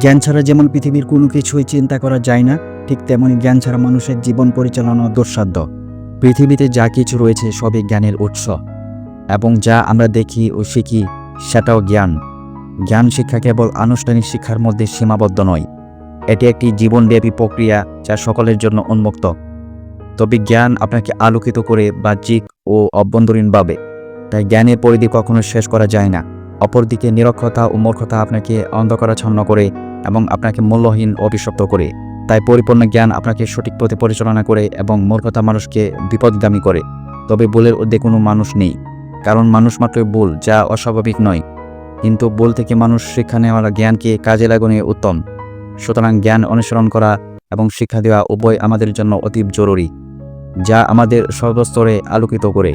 জ্ঞান ছাড়া যেমন পৃথিবীর কোনো কিছুই চিন্তা করা যায় না, ঠিক তেমনি জ্ঞান ছাড়া মানুষের জীবন পরিচালনা দুঃসাধ্য। পৃথিবীতে যা কিছু রয়েছে সবই জ্ঞানের উৎস, এবং যা আমরা দেখি ও শিখি সেটাও জ্ঞান। জ্ঞান শিক্ষা কেবল আনুষ্ঠানিক শিক্ষার মধ্যে সীমাবদ্ধ নয়, এটি একটি জীবনব্যাপী প্রক্রিয়া যা সকলের জন্য উন্মুক্ত। তবে জ্ঞান আপনাকে আলোকিত করে বাহ্যিক ও অভ্যন্তরীণভাবে, তাই জ্ঞানের পরিধি কখনো শেষ করা যায় না। অপরদিকে নিরক্ষতা ও মূর্খতা আপনাকে অন্ধকারাচ্ছন্ন করে এবং আপনাকে মূল্যহীন অভিশপ্ত করে। তাই পরিপূর্ণ জ্ঞান আপনাকে সঠিক পথে পরিচালনা করে এবং মূর্খতা মানুষকে বিপদগামী করে। তবে ভুলের ঊর্ধ্বে কোনো মানুষ নেই, কারণ মানুষ মাত্রই ভুল যা অস্বাভাবিক নয়। কিন্তু ভুল থেকে মানুষ শিক্ষা নেওয়ার জ্ঞানকে কাজে লাগানো উত্তম। সুতরাং জ্ঞান অনুসরণ করা এবং শিক্ষা দেওয়া উভয় আমাদের জন্য অতি জরুরি, যা আমাদের সর্বস্তরে আলোকিত করে।